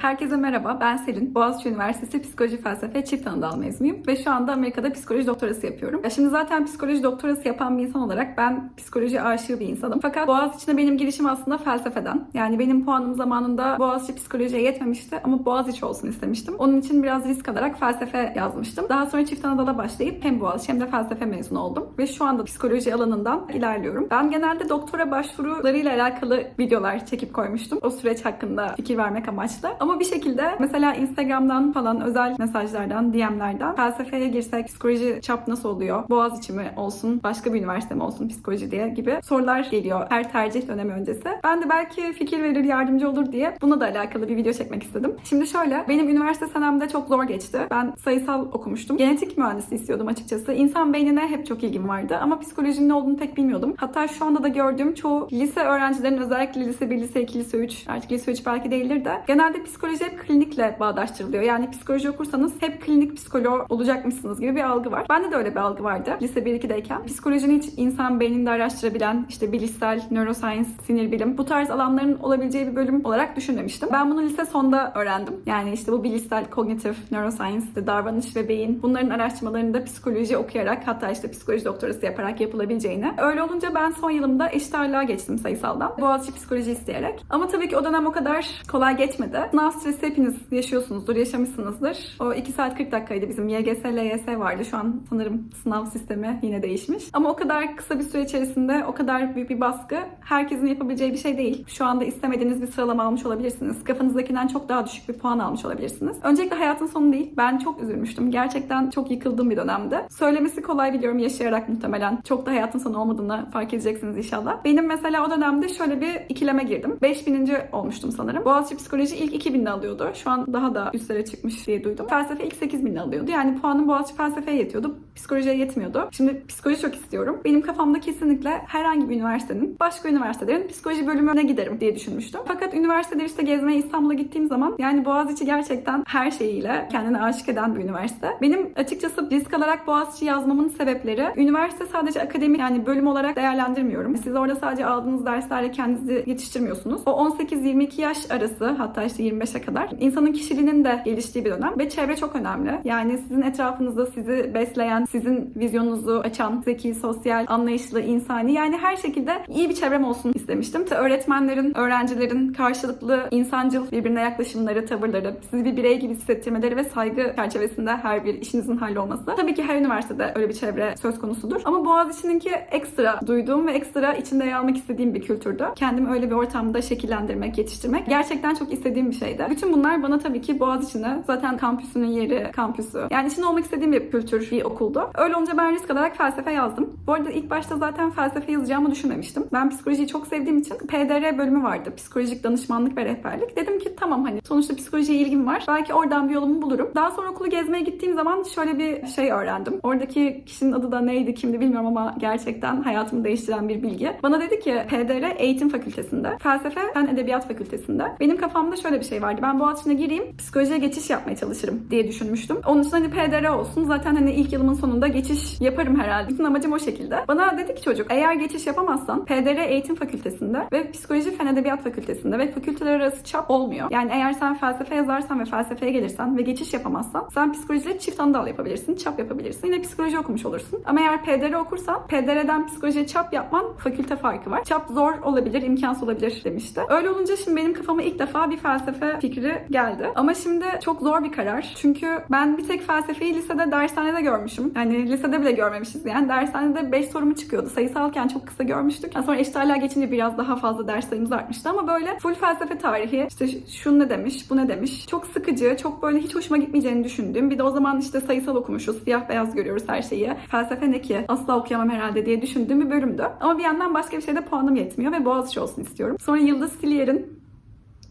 Herkese merhaba, ben Selin. Boğaziçi Üniversitesi Psikoloji Felsefe Çift Anadal mezunuyum ve şu anda Amerika'da psikoloji doktorası yapıyorum. Ya Şimdi zaten psikoloji doktorası yapan bir insan olarak ben psikoloji aşığı bir insanım. Fakat Boğaziçi'ne benim girişim aslında felsefeden. Yani benim puanım zamanında Boğaziçi psikolojiye yetmemişti ama Boğaziçi olsun istemiştim. Onun için biraz risk alarak felsefe yazmıştım. Daha sonra Çift Anadal'a başlayıp hem Boğaziçi hem de felsefe mezunu oldum ve şu anda psikoloji alanından ilerliyorum. Ben genelde doktora başvurularıyla alakalı videolar çekip koymuştum. O süreç hakkında fikir vermek amaçlı. Ama bir şekilde mesela Instagram'dan falan özel mesajlardan, DM'lerden felsefeye girsek psikoloji çap nasıl oluyor? Boğaziçi mi olsun, başka bir üniversite mi olsun psikoloji diye gibi sorular geliyor her tercih dönemi öncesi. Ben de belki fikir verir, yardımcı olur diye buna da alakalı bir video çekmek istedim. Şimdi şöyle, benim üniversite senemde çok zor geçti. Ben sayısal okumuştum. Genetik mühendisliği istiyordum açıkçası. İnsan beynine hep çok ilgim vardı ama psikolojinin ne olduğunu pek bilmiyordum. Hatta şu anda da gördüğüm çoğu lise öğrencilerinin özellikle lise 1, lise 2, lise 3, artık lise 3 belki değildir de genelde psikoloji hep klinikle bağdaştırılıyor. Yani psikoloji okursanız hep klinik psikolog olacakmışsınız gibi bir algı var. Bende de öyle bir algı vardı lise 1-2'deyken. Psikolojinin hiç insan beyninde araştırabilen işte bilişsel, neuroscience, sinir bilim bu tarz alanların olabileceği bir bölüm olarak düşünmemiştim. Ben bunu lise sonda öğrendim. Yani işte bu bilişsel, kognitif, neuroscience, davranış ve beyin bunların araştırmalarını da psikoloji okuyarak hatta işte psikoloji doktorası yaparak yapılabileceğini. Öyle olunca ben son yılımda eşit ağırlığa geçtim sayısaldan. Boğaziçi psikoloji isteyerek. Ama tabii ki o dönem o kadar kolay geçmedi. Sınav stresi hepiniz yaşıyorsunuzdur, yaşamışsınızdır. O 2 saat 40 dakikaydı bizim YGS, LYS vardı. Şu an sanırım sınav sistemi yine değişmiş. Ama o kadar kısa bir süre içerisinde o kadar büyük bir baskı herkesin yapabileceği bir şey değil. Şu anda istemediğiniz bir sıralama almış olabilirsiniz. Kafanızdakinden çok daha düşük bir puan almış olabilirsiniz. Öncelikle hayatın sonu değil. Ben çok üzülmüştüm. Gerçekten çok yıkıldığım bir dönemde. Söylemesi kolay biliyorum yaşayarak muhtemelen. Çok da hayatın sonu olmadığını fark edeceksiniz inşallah. Benim mesela o dönemde şöyle bir ikileme girdim. 5000. olmuştum sanırım. Boğaziçi Psikoloji ilk 2000'de alıyordu. Şu an daha da üstlere çıkmış diye duydum. Felsefe ilk 8000'de alıyordu. Yani puanım Boğaziçi felsefeye yetiyordu. Psikolojiye yetmiyordu. Şimdi psikoloji çok istiyorum. Benim kafamda kesinlikle herhangi bir üniversitenin, başka üniversitelerin psikoloji bölümüne giderim diye düşünmüştüm. Fakat üniversiteleri işte gezmeye İstanbul'a gittiğim zaman yani Boğaziçi gerçekten her şeyiyle kendine aşık eden bir üniversite. Benim açıkçası risk alarak Boğaziçi yazmamın sebepleri üniversite sadece akademik yani bölüm olarak değerlendirmiyorum. Siz orada sadece aldığınız derslerle kendinizi yetiştirmiyorsunuz. O 18-22 yaş arası hatta işte 25'e kadar insanın kişiliğinin de geliştiği bir dönem ve çevre çok önemli. Yani sizin etrafınızda sizi besleyen, sizin vizyonunuzu açan, zeki, sosyal, anlayışlı, insani yani her şekilde iyi bir çevrem olsun istemiştim. İşte öğretmenlerin, öğrencilerin karşılıklı insancıl birbirine yaklaşımları, tavırları, sizi bir birey gibi hissettirmeleri ve saygı çerçevesinde her bir işinizin hallolması. Tabii ki her üniversitede öyle bir çevre söz konusudur. Ama Boğaziçi'ninki ekstra duyduğum ve ekstra içinde yer almak istediğim bir kültürdü. Kendimi öyle bir ortamda şekillendirmek, yetiştirmek gerçekten çok istediğim bir şeydi. Bütün bunlar bana tabii ki Boğaziçi'ne zaten kampüsünün yeri, kampüsü. Yani içinde olmak istediğim bir kültür, bir okuldu. Öyle olunca ben risk alarak felsefe yazdım. Bu arada ilk başta zaten felsefe yazacağımı düşünmemiştim. Ben psikolojiyi çok sevdiğim için PDR bölümü vardı. Psikolojik danışmanlık ve rehberlik. Dedim ki tamam hani sonuçta psikolojiye ilgim var. Belki oradan bir yolumu bulurum. Daha sonra okulu gezmeye gittiğim zaman şöyle bir şey öğrendim. Oradaki kişinin adı da neydi kimdi bilmiyorum ama gerçekten hayatımı değiştiren bir bilgi. Bana dedi ki PDR eğitim fakültesinde, felsefe fen edebiyat fakültesinde. Benim kafamda şöyle bir şey vardı. Ben Boğaziçi'ne gireyim, psikolojiye geçiş yapmaya çalışırım diye düşünmüştüm. Onun için hani PDR olsun. Zaten hani ilk yılımın sonunda geçiş yaparım herhalde. Bütün amacım o şekilde. Bana dedi ki çocuk eğer geçiş yapamazsan PDR eğitim fakültesinde ve psikoloji fen edebiyat fakültesinde ve fakülteler arası çap olmuyor. Yani eğer sen felsefe yazarsan ve felsefeye gelirsen ve geçiş yapamazsan sen psikolojiyle çift anadal yapabilirsin, çap yapabilirsin. Yine psikoloji okumuş olursun. Ama eğer PDR okursan PDR'den psikolojiye çap yapman fakülte farkı var. Çap zor olabilir, imkansız olabilir demişti. Öyle olunca şimdi benim kafama ilk defa bir felsefe fikri geldi. Ama şimdi çok zor bir karar. Çünkü ben bir tek felsefeyi lisede dershanede görmüşüm. Yani lisede bile görmemişiz yani. Dershanede 5 sorumu çıkıyordu. Sayısalken çok kısa görmüştük. Yani sonra eşit ağırlığa geçince biraz daha fazla ders sayımız artmıştı ama böyle full felsefe tarihi işte şu ne demiş, bu ne demiş. Çok sıkıcı, çok böyle hiç hoşuma gitmeyeceğini düşündüğüm. Bir de o zaman işte sayısal okumuşuz. Siyah beyaz görüyoruz her şeyi. Felsefe ne ki? Asla okuyamam herhalde diye düşündüğüm bir bölümdü. Ama bir yandan başka bir şeyde puanım yetmiyor ve Boğaziçi olsun istiyorum. Sonra Yıldız Silier'in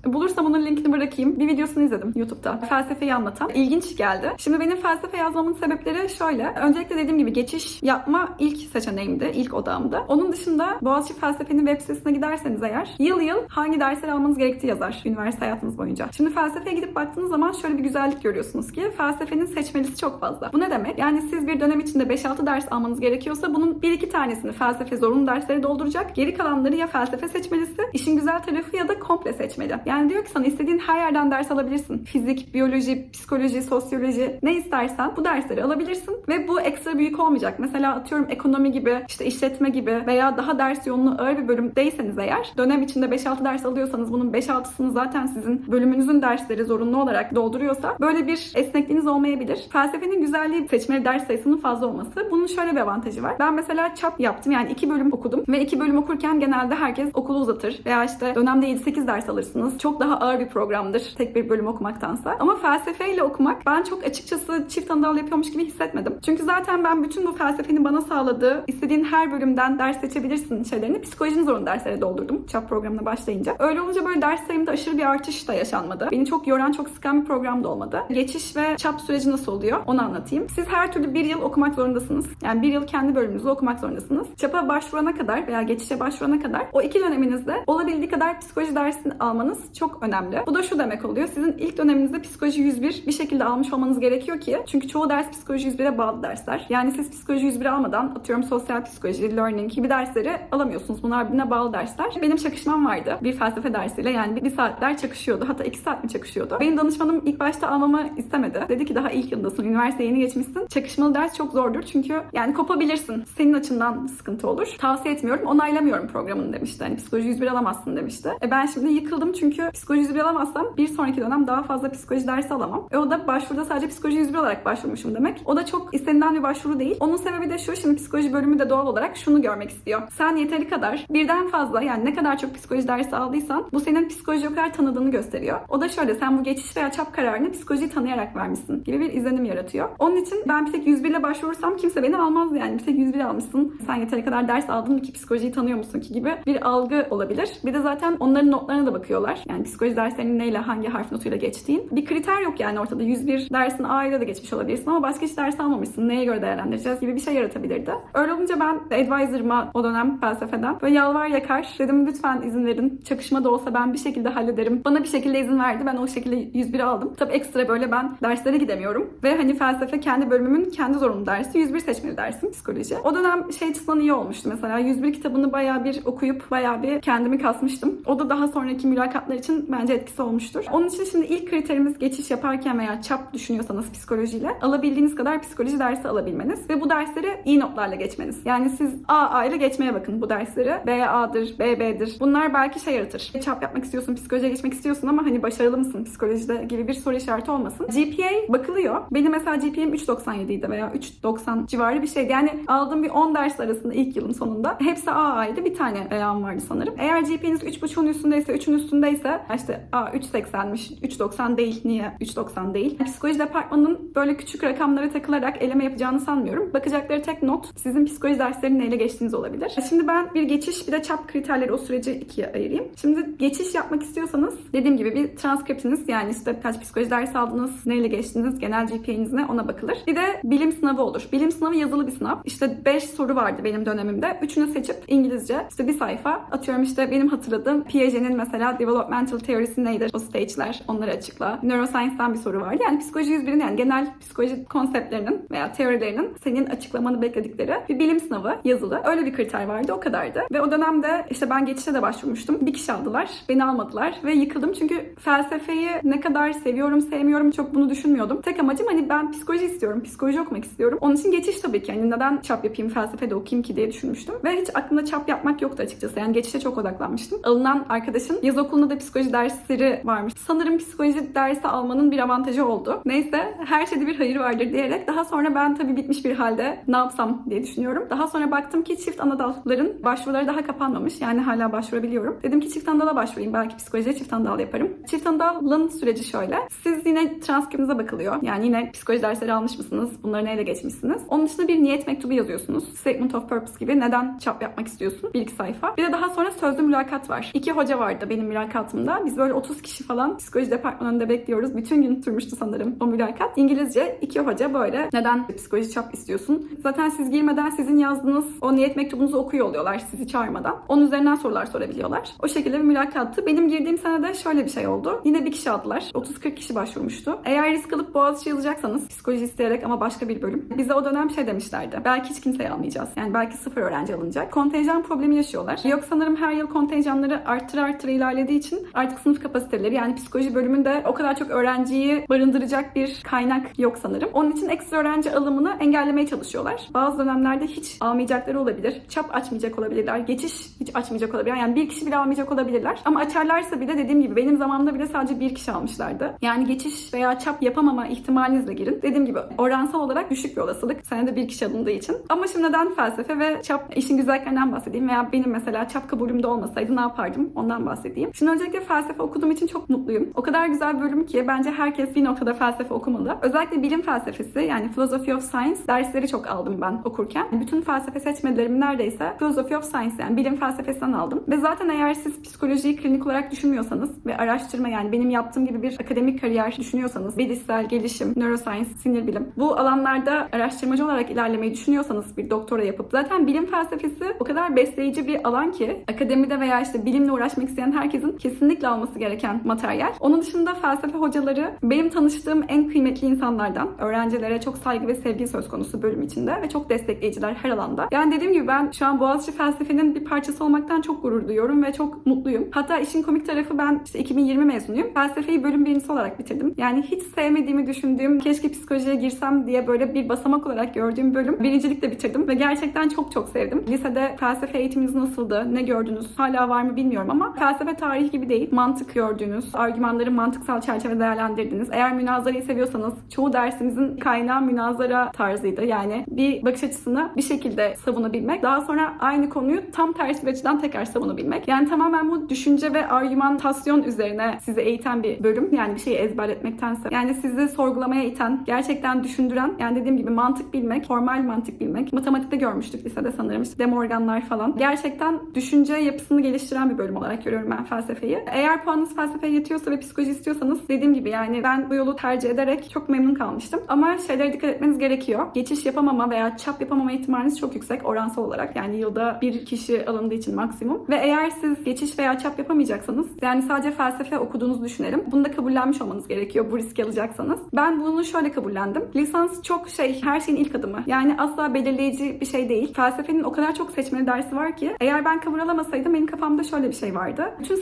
Bulursam onun linkini bırakayım. Bir videosunu izledim YouTube'da. Felsefeyi anlatan. İlginç geldi. Şimdi benim felsefe yazmamın sebepleri şöyle. Öncelikle dediğim gibi geçiş yapma ilk seçeneğimdi, ilk odamdı. Onun dışında Boğaziçi Felsefe'nin web sitesine giderseniz eğer yıl yıl hangi dersleri almanız gerektiği yazar üniversite hayatınız boyunca. Şimdi felsefeye gidip baktığınız zaman şöyle bir güzellik görüyorsunuz ki felsefenin seçmelisi çok fazla. Bu ne demek? Yani siz bir dönem içinde 5-6 ders almanız gerekiyorsa bunun 1-2 tanesini felsefe zorunlu dersleri dolduracak. Geri kalanları ya felsefe seçmelisi, işin güzel tarafı ya da komple seçmeli. Yani diyor ki sana istediğin her yerden ders alabilirsin. Fizik, biyoloji, psikoloji, sosyoloji ne istersen bu dersleri alabilirsin ve bu ekstra büyük olmayacak. Mesela atıyorum ekonomi gibi, işte işletme gibi veya daha ders yoğunluğu ağır bir bölümdeyseniz eğer dönem içinde 5-6 ders alıyorsanız bunun 5-6'sını zaten sizin bölümünüzün dersleri zorunlu olarak dolduruyorsa böyle bir esnekliğiniz olmayabilir. Felsefenin güzelliği seçmeli ders sayısının fazla olması. Bunun şöyle bir avantajı var. Ben mesela çap yaptım yani iki bölüm okudum ve iki bölüm okurken genelde herkes okulu uzatır veya işte dönemde 7-8 ders alırsınız. Çok daha ağır bir programdır tek bir bölüm okumaktansa. Ama felsefeyle okumak ben çok açıkçası çift anadal yapıyormuş gibi hissetmedim. Çünkü zaten ben bütün bu felsefenin bana sağladığı istediğin her bölümden ders seçebilirsin şeylerini psikolojinin zorunlu derslere doldurdum çap programına başlayınca. Öyle olunca böyle ders sayımda aşırı bir artış da yaşanmadı. Beni çok yoran, çok sıkan bir program da olmadı. Geçiş ve çap süreci nasıl oluyor onu anlatayım. Siz her türlü bir yıl okumak zorundasınız. Yani bir yıl kendi bölümünüzü okumak zorundasınız. Çapa başvurana kadar veya geçişe başvurana kadar o iki döneminizde olabildiği kadar psikoloji dersini almanız çok önemli. Bu da şu demek oluyor. Sizin ilk döneminizde psikoloji 101 bir şekilde almış olmanız gerekiyor ki çünkü çoğu ders psikoloji 101'e bağlı dersler. Yani siz psikoloji 101 almadan atıyorum sosyal psikoloji, learning gibi dersleri alamıyorsunuz. Bunlar birbirine bağlı dersler. Benim çakışmam vardı bir felsefe dersiyle. Yani bir, saatler çakışıyordu. Hatta iki saat mi çakışıyordu. Benim danışmanım ilk başta almamı istemedi. Dedi ki daha ilk yıldasın, üniversiteye yeni geçmişsin. Çakışmalı ders çok zordur çünkü yani kopabilirsin. Senin açından sıkıntı olur. Tavsiye etmiyorum, onaylamıyorum programını demişti. Hani psikoloji 101 alamazsın demişti. E ben şimdi yıkıldım çünkü psikoloji 101 alamazsam bir sonraki dönem daha fazla psikoloji dersi alamam. E o da başvuruda sadece psikoloji 101 olarak başvurmuşum demek. O da çok istenilen bir başvuru değil. Onun sebebi de şu, şimdi psikoloji bölümü de doğal olarak şunu görmek istiyor. Sen yeteri kadar birden fazla yani ne kadar çok psikoloji dersi aldıysan bu senin psikoloji o kadar tanıdığını gösteriyor. O da şöyle sen bu geçiş veya çap kararını psikolojiyi tanıyarak vermişsin gibi bir izlenim yaratıyor. Onun için ben bir tek 101 ile başvurursam kimse beni almaz yani. Bir tek 101 almışsın. Sen yeteri kadar ders aldın mı ki psikolojiyi tanıyor musun ki gibi bir algı olabilir. Bir de zaten onların notlarına da bakıyorlar. Yani psikoloji derslerinin neyle hangi harf notuyla geçtiğin. Bir kriter yok yani ortada. 101 dersin A ile de geçmiş olabilirsin ama başka hiç ders almamışsın. Neye göre değerlendireceğiz gibi bir şey yaratabilirdi. Öyle olunca ben advisor'ıma o dönem felsefeden böyle yalvar yakar dedim lütfen izin verin. Çakışma da olsa ben bir şekilde hallederim. Bana bir şekilde izin verdi. Ben o şekilde 101 aldım. Tabii ekstra böyle ben derslere gidemiyorum. Ve hani felsefe kendi bölümümün kendi zorunlu dersi. 101 seçmeli dersim psikoloji. O dönem şey açısından iyi olmuştu mesela. 101 kitabını bayağı bir okuyup bayağı bir kendimi kasmıştım. O da daha sonraki mülakatlar için bence etkisi olmuştur. Onun için şimdi ilk kriterimiz geçiş yaparken veya çap düşünüyorsanız psikolojiyle alabildiğiniz kadar psikoloji dersi alabilmeniz ve bu dersleri iyi notlarla geçmeniz. Yani siz A ayrı geçmeye bakın bu dersleri. B A'dır, B B'dir. Bunlar belki şey yaratır. Çap yapmak istiyorsun, psikolojiye geçmek istiyorsun ama hani başarılı mısın psikolojide gibi bir soru işareti olmasın. GPA bakılıyor. Benim mesela GPA'm 3.97 idi veya 3.90 civarı bir şeydi. Yani aldığım bir 10 ders arasında ilk yılın sonunda hepsi AA'ydı. Bir tane A'm vardı sanırım. Eğer GPA'niz 3.5'un üstündeyse, 3'ün üstündeyse işte A 3.80'miş, 3.90 değil. Niye 3.90 değil? Psikoloji departmanının böyle küçük rakamlara takılarak eleme yapacağını sanmıyorum. Bakacakları tek not sizin psikoloji derslerinin neyle geçtiğiniz olabilir. Şimdi ben bir geçiş bir de çap kriterleri o süreci ikiye ayırayım. Şimdi geçiş yapmak istiyorsanız dediğim gibi bir transkriptiniz yani işte kaç psikoloji dersi aldınız, neyle geçtiniz, genel GPA'niz ne ona bakılır. Bir de bilim sınavı olur. Bilim sınavı yazılı bir sınav. İşte 5 soru vardı benim dönemimde. Üçünü seçip İngilizce işte bir sayfa atıyorum işte benim hatırladığım Piaget'in mesela developmental teorisi nedir? O stage'ler onları açıkla. Neuroscience'dan bir soru vardı. Yani psikoloji 101'in yani genel psikoloji konseptlerinin veya teorilerinin senin açıklamanı bekledikleri bir bilim sınavı yazılı. Öyle bir kriter vardı o kadardı. Ve o dönemde işte ben geçişe de başvurmuştum. Bir kişi aldılar. Beni almadılar ve yıkıldım çünkü felsefeyi ne kadar seviyorum sevmiyorum çok bunu düşünmüyordum. Tek amacım hani ben psikoloji istiyorum. Psikoloji okumak istiyorum. Onun için geçiş tabii ki. Yani neden çap yapayım felsefede okuyayım ki diye düşünmüştüm. Ve hiç aklımda çap yapmak yoktu açıkçası. Yani geçişe çok odaklanmıştım. Alınan arkadaşın yaz okulunda da psikoloji dersleri varmış. Sanırım psikoloji dersi almanın bir avantajı oldu. Neyse her şeyde bir hayır vardır diyerek daha sonra ben tabii bitmiş bir halde ne yapsam diye düşünüyorum. Daha sonra baktım ki çift anadalların başvuruları daha kapanmamış. Yani hala başvurabiliyorum. Dedim ki çift anadala başvurayım. Belki psikolojiye çift anadal yaparım. Çift anadalın süreci şöyle. Siz yine transkriptinize bakılıyor. Yani yine psikoloji dersleri almış mısınız? Bunları neyle geçmişsiniz? Onun dışında bir niyet mektubu yazıyorsunuz. Statement of Purpose gibi neden çap yapmak istiyorsun? Bir iki sayfa. Bir de daha sonra sözlü mülakat var. İki hoca vardı benim mülakatımda. Biz böyle 30 kişi falan psikoloji departmanında bekliyoruz. Bütün gün sürmüştü sanırım o mülakat. İngilizce iki hoca böyle neden psikoloji çap istiyorsun? Zaten siz girmeden sizin yazdığınız o niyet mektubunuzu okuyor oluyorlar sizi çağırmadan. Onun üzerinden sorular sorabiliyorlar. O şekilde bir mülakattı. Benim girdiğim senede şöyle bir şey oldu. Yine bir kişi aldılar. 30-40 kişi başvurmuştu. Eğer risk alıp Boğaziçi yazacaksanız psikoloji isteyerek ama başka bir bölüm. Bize o dönem şey demişlerdi. Belki hiç kimseyi almayacağız. Yani belki sıfır öğrenci alınacak. Kontenjan problemi yaşıyorlar. Yok sanırım her yıl kontenjanları arttır arttır ilerlediği için için artık sınıf kapasiteleri yani psikoloji bölümünde o kadar çok öğrenciyi barındıracak bir kaynak yok sanırım. Onun için ekstra öğrenci alımını engellemeye çalışıyorlar. Bazı dönemlerde hiç almayacakları olabilir. Çap açmayacak olabilirler. Geçiş hiç açmayacak olabilir. Yani bir kişi bile almayacak olabilirler. Ama açarlarsa bile dediğim gibi benim zamanımda bile sadece bir kişi almışlardı. Yani geçiş veya çap yapamama ihtimalinizle girin. Dediğim gibi oransal olarak düşük bir olasılık. Senede bir kişi alındığı için. Ama şimdiden felsefe ve çap işin güzelliklerinden bahsedeyim. Veya benim mesela çap kabulümde olmasaydı ne yapardım ondan bahsedeyim. Şimdi öncelikle felsefe okuduğum için çok mutluyum. O kadar güzel bir bölüm ki bence herkes bir noktada felsefe okumalı. Özellikle bilim felsefesi yani Philosophy of Science dersleri çok aldım ben okurken. Bütün felsefe seçmelerimi neredeyse Philosophy of Science yani bilim felsefesinden aldım. Ve zaten eğer siz psikolojiyi klinik olarak düşünmüyorsanız ve araştırma yani benim yaptığım gibi bir akademik kariyer düşünüyorsanız, bilişsel gelişim, neuroscience, sinir bilim bu alanlarda araştırmacı olarak ilerlemeyi düşünüyorsanız bir doktora yapıp zaten bilim felsefesi o kadar besleyici bir alan ki akademide veya işte bilimle uğraşmak isteyen herkesin kesinlikle alması gereken materyal. Onun dışında felsefe hocaları benim tanıştığım en kıymetli insanlardan. Öğrencilere çok saygı ve sevgi söz konusu bölüm içinde ve çok destekleyiciler her alanda. Yani dediğim gibi ben şu an Boğaziçi felsefenin bir parçası olmaktan çok gurur duyuyorum ve çok mutluyum. Hatta işin komik tarafı ben işte 2020 mezunuyum. Felsefeyi bölüm birincisi olarak bitirdim. Yani hiç sevmediğimi düşündüğüm, keşke psikolojiye girsem diye böyle bir basamak olarak gördüğüm bölüm birincilikle bitirdim ve gerçekten çok çok sevdim. Lisede felsefe eğitiminiz nasıldı? Ne gördünüz? Hala var mı bilmiyorum ama felsefe tarihi gibi değil. Mantık gördüğünüz, argümanları mantıksal çerçeve değerlendirdiniz. Eğer münazarayı seviyorsanız çoğu dersimizin kaynağı münazara tarzıydı. Yani bir bakış açısını bir şekilde savunabilmek. Daha sonra aynı konuyu tam tersi bir açıdan tekrar savunabilmek. Yani tamamen bu düşünce ve argümantasyon üzerine sizi eğiten bir bölüm. Yani bir şeyi ezberletmektense. Yani sizi sorgulamaya iten, gerçekten düşündüren, yani dediğim gibi mantık bilmek, formal mantık bilmek. Matematikte görmüştük lisede sanırım. İşte demorganlar falan. Gerçekten düşünce yapısını geliştiren bir bölüm olarak görüyorum ben felsefeyi. Eğer puanınız felsefeye yetiyorsa ve psikoloji istiyorsanız dediğim gibi yani ben bu yolu tercih ederek çok memnun kalmıştım. Ama şeylere dikkat etmeniz gerekiyor. Geçiş yapamama veya çap yapamama ihtimaliniz çok yüksek oransal olarak. Yani yılda bir kişi alındığı için maksimum. Ve eğer siz geçiş veya çap yapamayacaksanız yani sadece felsefe okuduğunuzu düşünelim. Bunu da kabullenmiş olmanız gerekiyor bu riski alacaksanız. Ben bunu şöyle kabullendim. Lisans çok şey her şeyin ilk adımı. Yani asla belirleyici bir şey değil. Felsefenin o kadar çok seçmeli dersi var ki eğer ben kabul alamasaydım benim kafamda şöyle bir şey vardı. Bütün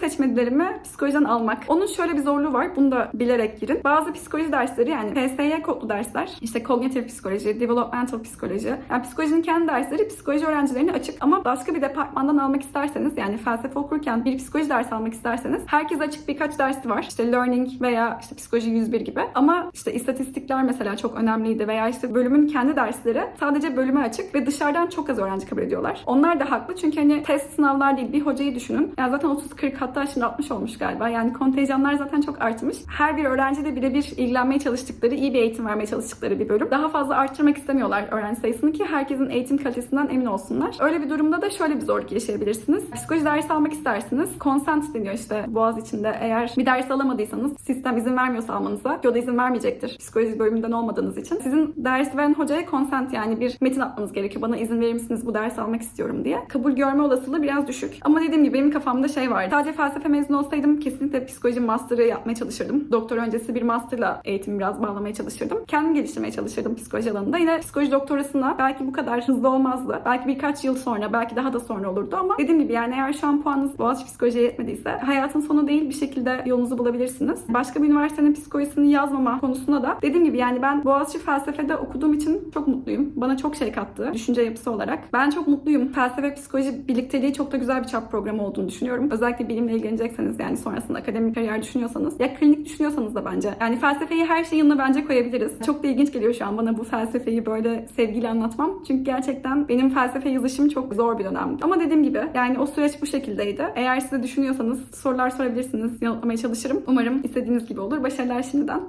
seçmelilerimi psikolojiden almak. Onun şöyle bir zorluğu var. Bunu da bilerek girin. Bazı psikoloji dersleri yani PSY kodlu dersler. işte kognitif psikoloji, developmental psikoloji. Yani psikolojinin kendi dersleri psikoloji öğrencilerine açık ama başka bir departmandan almak isterseniz yani felsefe okurken bir psikoloji dersi almak isterseniz herkes açık birkaç dersi var. İşte learning veya işte psikoloji 101 gibi. Ama işte istatistikler mesela çok önemliydi veya işte bölümün kendi dersleri sadece bölüme açık ve dışarıdan çok az öğrenci kabul ediyorlar. Onlar da haklı çünkü hani test sınavlar değil bir hocayı düşünün. Yani zaten 30-40 hatta şimdi 60 olmuş galiba. Yani kontenjanlar zaten çok artmış. Her bir öğrenciyle birebir ilgilenmeye çalıştıkları, iyi bir eğitim vermeye çalıştıkları bir bölüm. Daha fazla arttırmak istemiyorlar öğrenci sayısını ki herkesin eğitim kalitesinden emin olsunlar. Öyle bir durumda da şöyle bir zorluk yaşayabilirsiniz. Psikoloji dersi almak istersiniz. Consent deniyor işte boğaz içinde. Eğer bir ders alamadıysanız sistem izin vermiyorsa almanıza o da izin vermeyecektir. Psikoloji bölümünden olmadığınız için. Sizin ders veren hocaya consent yani bir metin atmanız gerekiyor. Bana izin verir misiniz bu dersi almak istiyorum diye. Kabul görme olasılığı biraz düşük. Ama dediğim gibi benim kafamda şey vardı. Sadece felsefe mezunu olsaydım kesinlikle psikoloji master'ı yapmaya çalışırdım. Doktor öncesi bir master'la eğitimi biraz bağlamaya çalışırdım. Kendim geliştirmeye çalışırdım psikoloji alanında. Yine psikoloji doktorasına belki bu kadar hızlı olmazdı. Belki birkaç yıl sonra, belki daha da sonra olurdu ama dediğim gibi yani eğer şu an puanınız Boğaziçi psikolojiye yetmediyse hayatın sonu değil bir şekilde yolunuzu bulabilirsiniz. Başka bir üniversitenin psikolojisini yazmama konusunda da dediğim gibi yani ben Boğaziçi felsefede okuduğum için çok mutluyum. Bana çok şey kattı düşünce yapısı olarak. Ben çok mutluyum. Felsefe psikoloji birlikteliği çok da güzel bir çap programı olduğunu düşünüyorum. Özellikle bilimle ilgilenecekseniz yani sonrasında akademik kariyer düşünüyorsanız ya klinik düşünüyorsanız da bence. Yani felsefeyi her şeyin yanına bence koyabiliriz. Çok da ilginç geliyor şu an bana bu felsefeyi böyle sevgiyle anlatmam. Çünkü gerçekten benim felsefe yazışım çok zor bir dönemdi. Ama dediğim gibi yani o süreç bu şekildeydi. Eğer siz de düşünüyorsanız sorular sorabilirsiniz. Yanıtlamaya çalışırım. Umarım istediğiniz gibi olur. Başarılar şimdiden.